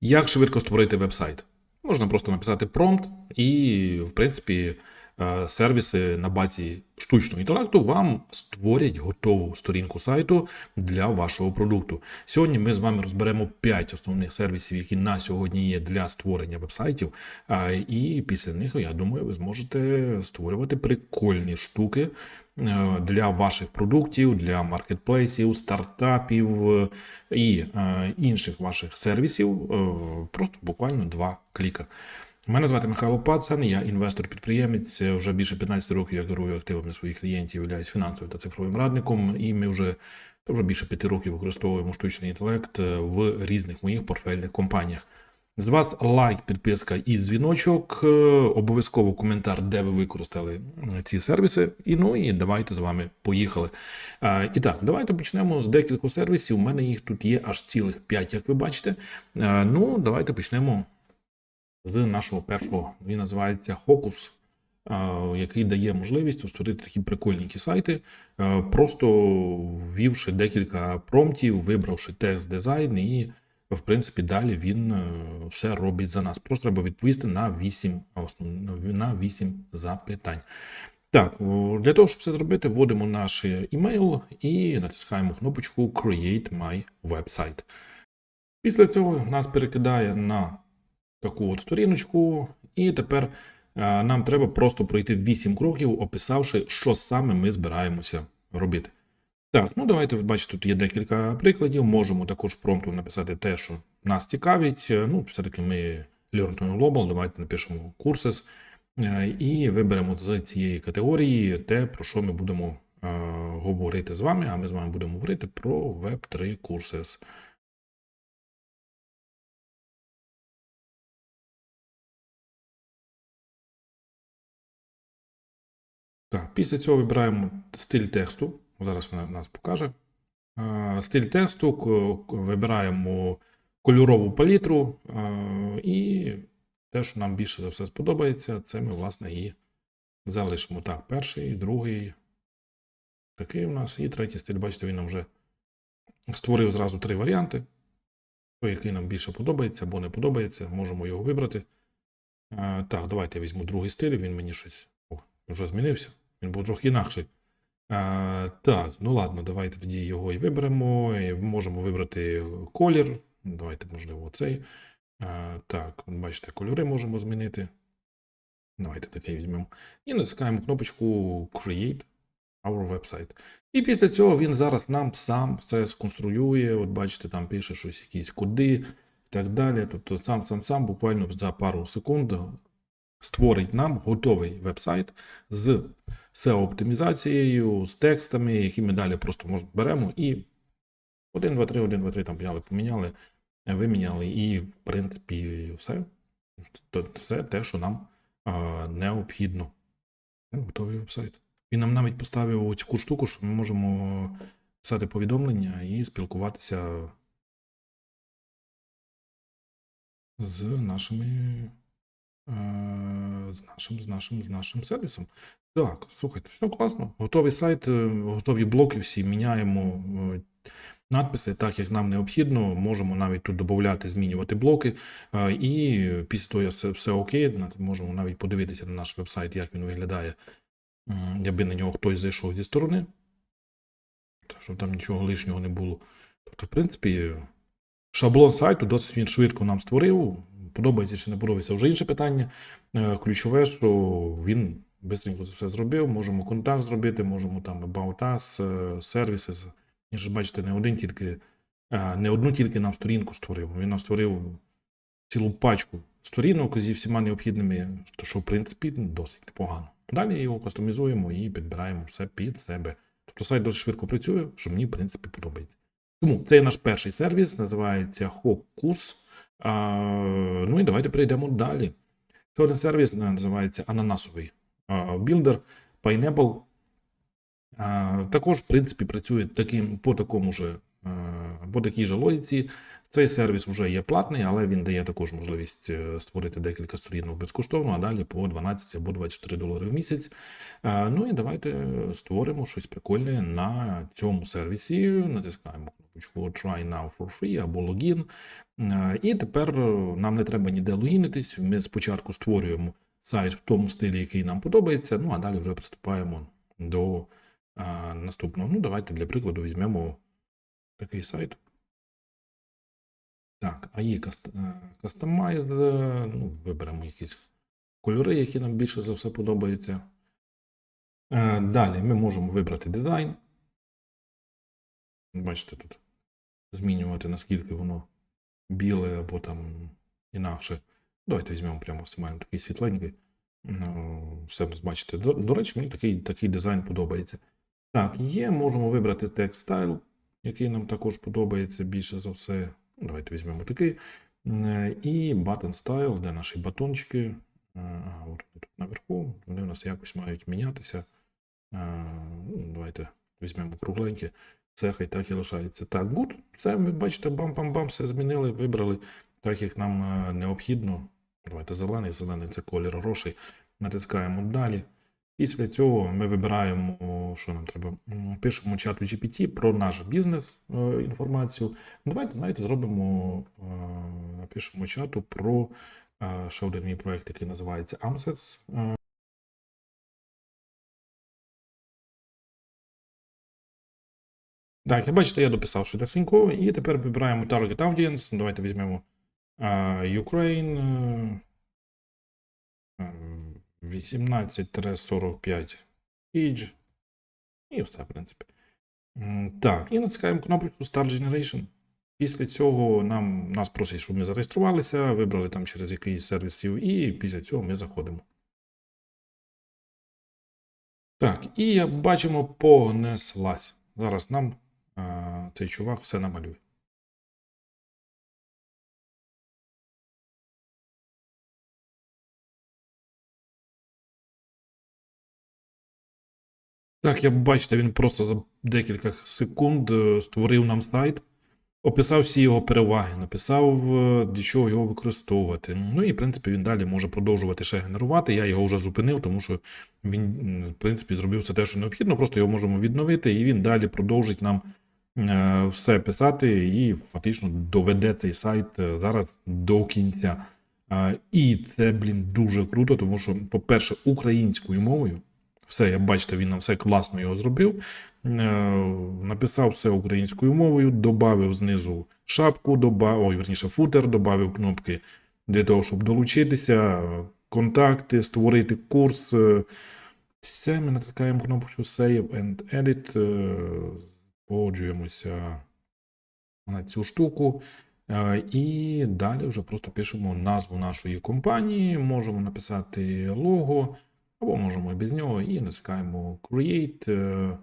Як швидко створити веб-сайт? Можна просто написати промпт, і, в принципі, е, сервіси на базі штучного інтелекту вам створять готову сторінку сайту для вашого продукту. Сьогодні ми з вами розберемо 5 основних сервісів, які на сьогодні є для створення веб-сайтів. І після них, я думаю, ви зможете створювати прикольні штуки для ваших продуктів, для маркетплейсів, стартапів е, і е, інших ваших сервісів. е, Просто буквально два кліка. Мене звати Михайло Пацан, я інвестор-підприємець. Вже більше 15 років я керую активами своїх клієнтів, являюсь фінансовим та цифровим радником, і ми вже, вже більше п'яти років використовуємо штучний інтелект е, в різних моїх портфельних компаніях. З вас лайк, підписка і дзвіночок. е, Обов'язково коментар, де ви використали ці сервіси. І ну і давайте з вами поїхали. Е, І так, давайте почнемо з декількох сервісів. У мене їх тут є аж цілих 5, як ви бачите. Е, Ну, давайте почнемо з нашого першого. Він називається е, який дає можливість створити такі прикольні сайти, е, просто ввівши декілька промптів, вибравши текст дизайн, і, в принципі, далі він е, все робить за нас. Просто треба відповісти на 8, на 8 запитань. Так, для того, щоб це зробити, вводимо наш імейл і натискаємо кнопочку Create My Website. Після цього нас перекидає на таку от сторіночку, і тепер е, нам треба просто пройти 8 кроків, описавши, що саме ми збираємося робити. Так, ну давайте бачите, тут є декілька прикладів. Можемо також промптом написати те, що нас цікавить. Е, Ну, все-таки ми Learn to Global, давайте напишемо Courses е, і виберемо з цієї категорії те, про що ми будемо е, говорити з вами. А ми з вами будемо говорити про Web3 Courses. Так, після цього вибираємо стиль тексту. Зараз вона нас покаже. Е, Стиль тексту, вибираємо кольорову палітру е, і те, що нам більше за все сподобається, це ми, власне, і залишимо. Так, перший, другий, такий у нас, і третій стиль, бачите, він нам вже створив зразу три варіанти. Той, який нам більше подобається або не подобається, можемо його вибрати. Е, Так, давайте я візьму другий стиль, він мені щось о, вже змінився. Він був трохи інакший. А, так, ну ладно, давайте тоді його і виберемо. І можемо вибрати колір. Давайте, можливо, оцей. А, так, бачите, кольори можемо змінити. Давайте такий візьмемо. І натискаємо кнопочку Create our website. І після цього він зараз нам сам все сконструює. От бачите, там пише щось, якісь коди і так далі. Тобто сам сам сам буквально за пару секунд створить нам готовий веб-сайт з SEO-оптимізацією, з текстами, які ми далі просто може, беремо і 1, 2, 3, 1, 2, 3 там поміняли, поміняли, е, виміняли, і, в принципі, все. Це те, що нам а, необхідно. Готовий веб-сайт. Він нам навіть поставив таку штуку, що ми можемо писати повідомлення і спілкуватися з нашими е, з нашим, з нашим, з нашим сервісом. Так, слухайте, все класно. Готовий сайт, е, готові блоки всі, міняємо е, надписи так, як нам необхідно. Можемо навіть тут додати, змінювати блоки. Е, І після того, все, все окей, можемо навіть подивитися на наш веб-сайт, як він виглядає, якби на нього хтось зайшов зі сторони. Щоб там нічого лишнього не було. Тобто, в принципі, шаблон сайту досить він швидко нам створив. Подобається чи не подобається вже інше питання. Ключове, що він швидко це все зробив. Можемо контакт зробити, можемо там About Us, сервіси. І ж бачите, не один тільки, не одну тільки нам сторінку створив. Він нам створив цілу пачку сторінок зі всіма необхідними, що в принципі досить непогано. Далі його кастомізуємо і підбираємо все під себе. Тобто сайт досить швидко працює, що мені, в принципі, подобається. Тому це наш перший сервіс, називається Hocus. Ну і давайте перейдемо далі. Один сервіс е, називається Ананасовий білдер Pineapple. Також, в принципі, працює таким, по такому же, по такій же логіці. Цей сервіс вже є платний, але він дає також можливість е, створити декілька сторінок безкоштовно, а далі по 12 або 24 долари в місяць. Ну і давайте створимо щось прикольне на цьому сервісі. Натискаємо кнопочку Try Now for Free або. Е, І тепер нам не треба ніде логінитись. Ми спочатку створюємо сайт в тому стилі, який нам подобається. Ну а далі вже приступаємо до а, наступного. Ну, давайте для прикладу візьмемо такий сайт. Так, AI е, Customized. е, Ну, виберемо якісь кольори, які нам більше за все подобаються. Е, Далі ми можемо вибрати дизайн. Бачите, тут змінювати, наскільки воно біле або там інакше. Давайте візьмемо прямо максимально такий світленький. Ну, Все бачите. До, до речі, мені такий, такий дизайн подобається. Так, є, можемо вибрати текст стайл, який нам також подобається більше за все. Давайте візьмемо такий. Е, І button style, де наші батончики. Е, Ага, от тут наверху. Вони у нас якось мають мінятися. Е, ну, Давайте візьмемо кругленькі. Це хай так і лишається. Так, good. Все, ви бачите, бам-бам-бам, все змінили, вибрали так, як нам необхідно. Давайте зелений, зелений це колір грошей. Натискаємо далі. Після цього ми вибираємо, що нам треба. Пишемо чату GPT про наш бізнес е, інформацію. Давайте, знаєте, зробимо, е, напишемо чату про е, ще один мій проєкт, який називається AMSES. Так, як бачите, я дописав швидесенько, і тепер вибираємо Target Audience. Давайте візьмемо Ukraine. е, е, 18-45 age. І все, в принципі. Так, і натискаємо кнопочку Start Generation. Після цього нам, нас просять, щоб ми зареєструвалися, вибрали там через якийсь сервісів, і після цього ми заходимо. Так, і бачимо, понеслась. Зараз нам а, цей чувак все намалює. Так, як бачите, він просто за декілька секунд е, створив нам сайт, описав всі його переваги, написав, е, для чого його використовувати. Ну і, в принципі, він далі може продовжувати ще генерувати. Я його вже зупинив, тому що він, в принципі, зробив все те, що необхідно. Просто його можемо відновити, і він далі продовжить нам е, все писати і фактично доведе цей сайт зараз до кінця. І це, блін, дуже круто, тому що, по-перше, українською мовою. Все, як бачите, він нам все класно його зробив. Е, Написав все українською мовою, додав знизу шапку, добав, ой, верніше, футер, додав кнопки для того, щоб долучитися, контакти, створити курс. Е, Все, ми натискаємо кнопку Save and Edit, е, погоджуємося на цю штуку. І далі вже просто пишемо назву нашої компанії, можемо написати лого, або можемо без нього, і натискаємо Create. е,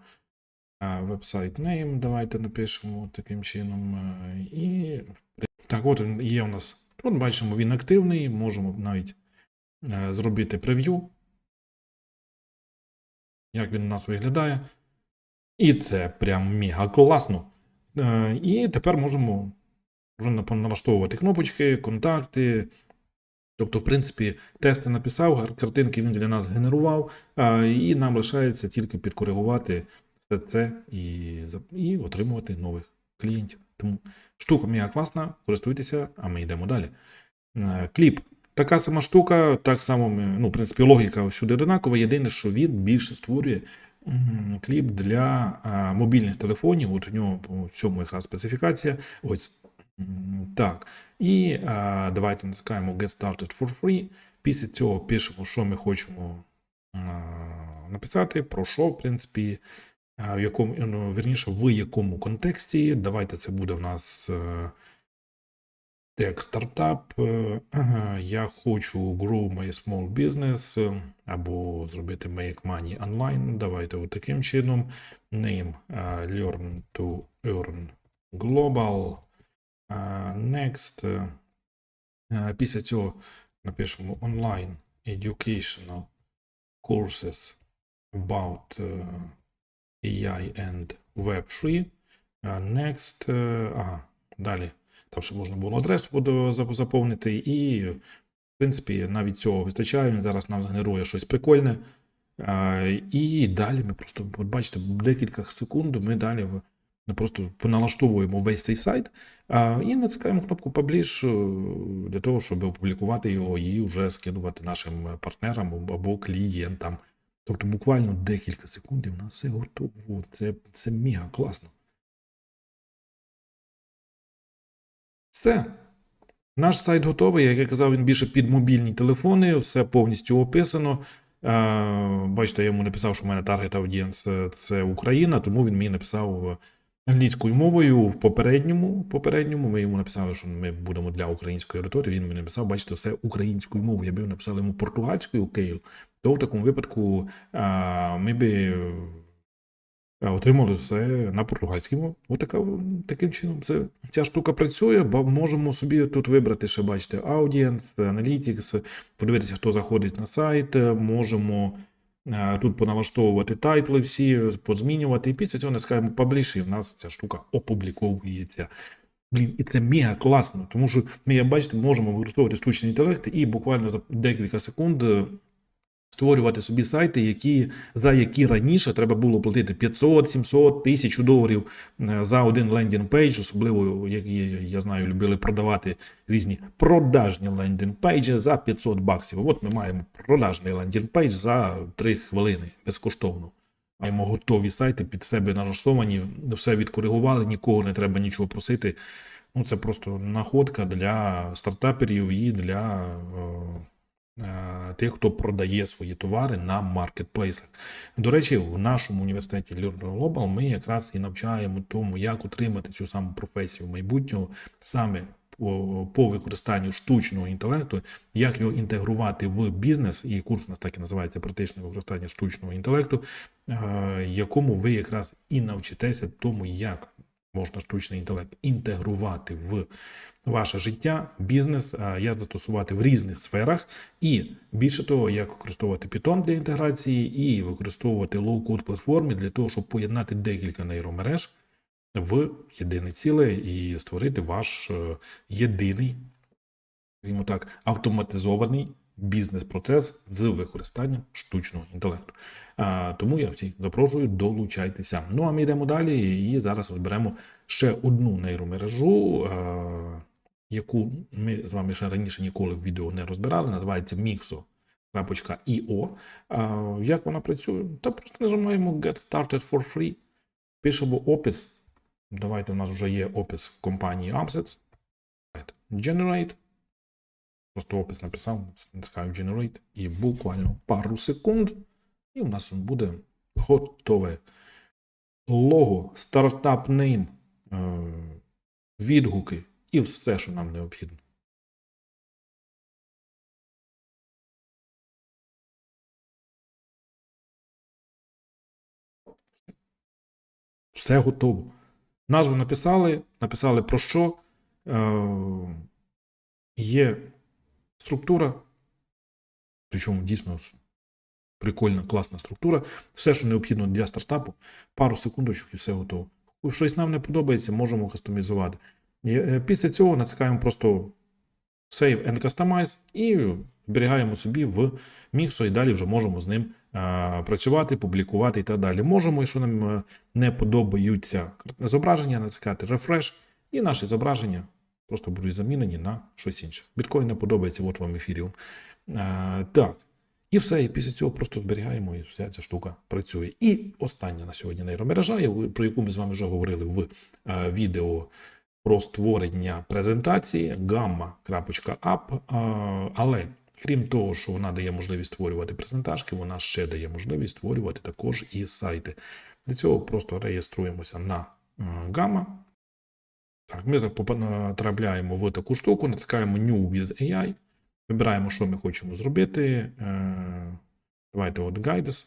Website name, давайте напишемо таким чином. е, І так, от він є у нас. Тут бачимо, він активний, можемо навіть е, зробити прев'ю. Як він у нас виглядає. І це прям мега класно. І тепер можемо вже налаштовувати кнопочки, контакти. Тобто, в принципі, тести написав, картинки він для нас генерував, і нам лишається тільки підкоригувати все це і, і отримувати нових клієнтів. Тому штука мега класна, користуйтеся, а ми йдемо далі. Е, Кліп. Така сама штука, так само, ну, в принципі, логіка всюди одинакова. Єдине, що він більше створює кліп для мобільних телефонів. От у нього по цьому якраз специфікація. Ось так. І а, давайте натискаємо Get Started for Free. Після цього пишемо, що ми хочемо а, написати, про що, в принципі, а, в якому, ну, вірніше, в якому контексті. Давайте це буде в нас. е, Тег стартап. е, ага, Я хочу grow my small business е, або зробити make money online. Давайте от таким чином. Name learn to earn global. Next. е, е, Після цього напишемо online educational courses about е, AI and Web3. Е, Next. Ага, далі. Там ще можна було адресу заповнити, і, в принципі, навіть цього вистачає. Він зараз нам згенерує щось прикольне. І далі ми просто, от бачите, декілька секунд ми далі ми просто поналаштовуємо весь цей сайт і натискаємо кнопку Publish е, для того, щоб опублікувати його і вже скидувати нашим партнерам або- клієнтам. Тобто буквально декілька секунд в нас все готово. Це, це мега класно. Все. Наш сайт готовий. Як я казав, він більше під мобільні телефони, все повністю описано. Е, Бачите, я йому написав, що в мене target audience – це Україна, тому він мені написав е, англійською мовою в попередньому. попередньому ми йому написали, що ми будемо для української аудиторії. Він мені написав, бачите, все українською мовою. Якби написали йому португальською Кейл, то в такому випадку е, ми би отримали все на португальській мові. Отака, таким чином це, ця штука працює, бо можемо собі тут вибрати ще, бачите, Audience, Analytics, подивитися, хто заходить на сайт, можемо тут поналаштовувати тайтли всі, позмінювати, і після цього натискаємо Publish, і в нас ця штука опубліковується. Блін, і це мега класно, тому що ми, як бачите, можемо використовувати штучний інтелект і буквально за декілька секунд е, створювати собі сайти, які, за які раніше треба було платити 500, 700, 1000 доларів е, за один лендінг пейдж, особливо, які я знаю, любили продавати різні продажні лендінг пейджі за 500 баксів. От ми маємо продажний лендінг пейдж за 3 хвилини безкоштовно. Маємо готові сайти під себе налаштовані, все відкоригували, нікого не треба нічого просити. Ну, це просто находка для стартаперів і для е, тих, хто продає свої товари на маркетплейсах. До речі, в нашому університеті Learn Global ми якраз і навчаємо тому, як отримати цю саму професію майбутнього саме по, по використанню штучного інтелекту, як його інтегрувати в бізнес, і курс у нас так і називається практичне використання штучного інтелекту, е, якому ви якраз і навчитеся тому, як можна штучний інтелект інтегрувати в ваше життя, бізнес, як застосувати в різних сферах, і більше того, як використовувати Python для інтеграції, і використовувати лоу-код платформи для того, щоб поєднати декілька нейромереж в єдине ціле і створити ваш е, єдиний, скажімо так, автоматизований бізнес-процес з використанням штучного інтелекту. А, тому я всіх запрошую, долучайтеся. Ну а ми йдемо далі і зараз розберемо ще одну нейромережу, а, яку ми з вами ще раніше ніколи в відео не розбирали. Називається Mixo.io. Як вона працює? Та просто нажимаємо Get Started for Free. Пишемо опис. Давайте у нас вже є опис компанії Upsets. Generate. Просто опис написав, натискаю Generate і буквально пару секунд, і у нас буде готове лого, стартап нейм, е, відгуки і все, що нам необхідно. Все готово. Назву написали, написали про що. Е, є структура, причому дійсно прикольна, класна структура. Все, що необхідно для стартапу, пару секундочок і все готово. Щось нам не подобається, можемо кастомізувати. Е, Після цього натискаємо просто Save and Customize і зберігаємо собі в Mixo, і далі вже можемо з ним е, працювати, публікувати і так далі. Можемо, якщо нам е, не подобаються зображення, натискати Refresh, і наші зображення просто будуть замінені на щось інше. Біткоін не подобається, от вам ефіріум. Е, так. І все, і після цього просто зберігаємо, і вся ця штука працює. І остання на сьогодні нейромережа, про яку ми з вами вже говорили в е, відео про створення презентації gamma.app. Е, але крім того, що вона дає можливість створювати презентажки, вона ще дає можливість створювати також і сайти. Для цього просто реєструємося на е, Gamma. Так, ми потрапляємо в таку штуку, натискаємо New with AI, вибираємо, що ми хочемо зробити. Е, Давайте от Guides.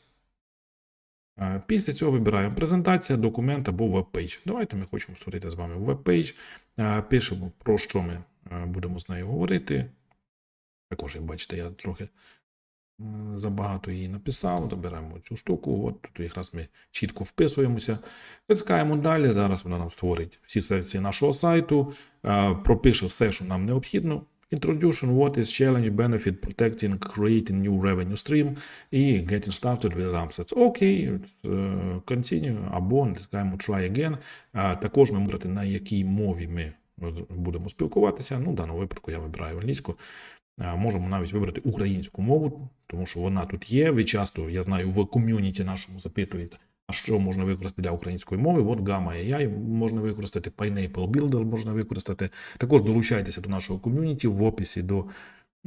Е, Після цього вибираємо презентація, документ або веб-пейдж. Давайте ми хочемо створити з вами веб-пейдж. Пишемо, про що ми е, будемо з нею говорити. Також, як бачите, я трохи Забагато її написав, доберемо цю штуку. От тут якраз ми чітко вписуємося. Тискаємо далі. Зараз вона нам створить всі секції нашого сайту, е, пропише все, що нам необхідно. Introduction, what is challenge, benefit, protecting, creating new revenue stream і getting started with AMSETS. Окей, е, continue або натискаємо try again. Е, Також ми можемо на якій мові ми будемо спілкуватися. Ну, в даному випадку я вибираю англійську. Е, Можемо навіть вибрати українську мову, тому що вона тут є. Ви часто, я знаю, в ком'юніті нашому запитуєте, а що можна використати для української мови. От Gamma AI можна використати, Pineapple Builder можна використати. Також долучайтеся до нашого ком'юніті. В описі до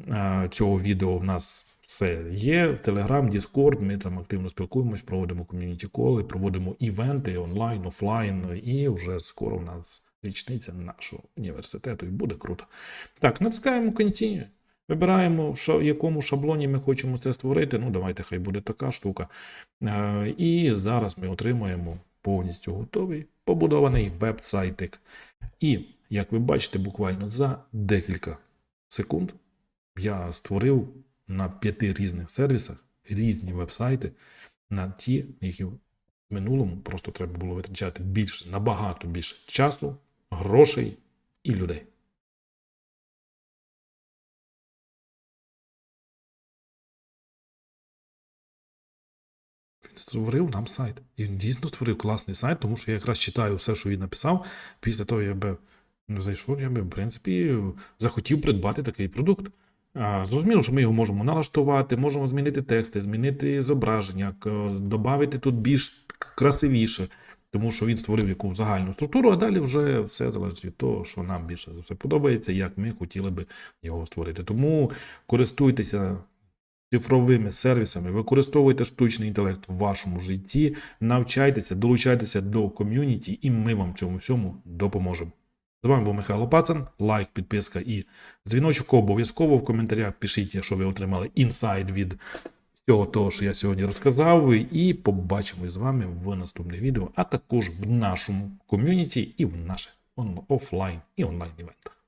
е, цього відео в нас все є. Telegram, Discord, ми там активно спілкуємось, проводимо ком'юніті коли, проводимо івенти онлайн, офлайн, і вже скоро в нас річниця нашого університету, і буде круто. Так, натискаємо Continue. Вибираємо, в якому шаблоні ми хочемо це створити. Ну, давайте, хай буде така штука. Е, І зараз ми отримаємо повністю готовий побудований веб-сайтик. І, як ви бачите, буквально за декілька секунд я створив на п'яти різних сервісах різні веб-сайти на ті, які в минулому просто треба було витрачати більше, набагато більше часу, грошей і людей. Створив нам сайт. І він дійсно створив класний сайт, тому що я якраз читаю все, що він написав. Після того я би ну, зайшов, я би, в принципі, захотів придбати такий продукт. Зрозуміло, що ми його можемо налаштувати, можемо змінити тексти, змінити зображення, додати тут більш красивіше, тому що він створив яку загальну структуру, а далі вже все залежить від того, що нам більше за все подобається, як ми хотіли би його створити. Тому користуйтеся цифровими сервісами, використовуйте штучний інтелект в вашому житті, навчайтеся, долучайтеся до ком'юніті, і ми вам в цьому всьому допоможемо. З вами був Михайло Пацан, лайк, підписка і дзвіночок обов'язково в коментарях пишіть, що ви отримали інсайд від всього того, що я сьогодні розказав, і побачимось з вами в наступних відео, а також в нашому ком'юніті і в наших офлайн і онлайн івентах.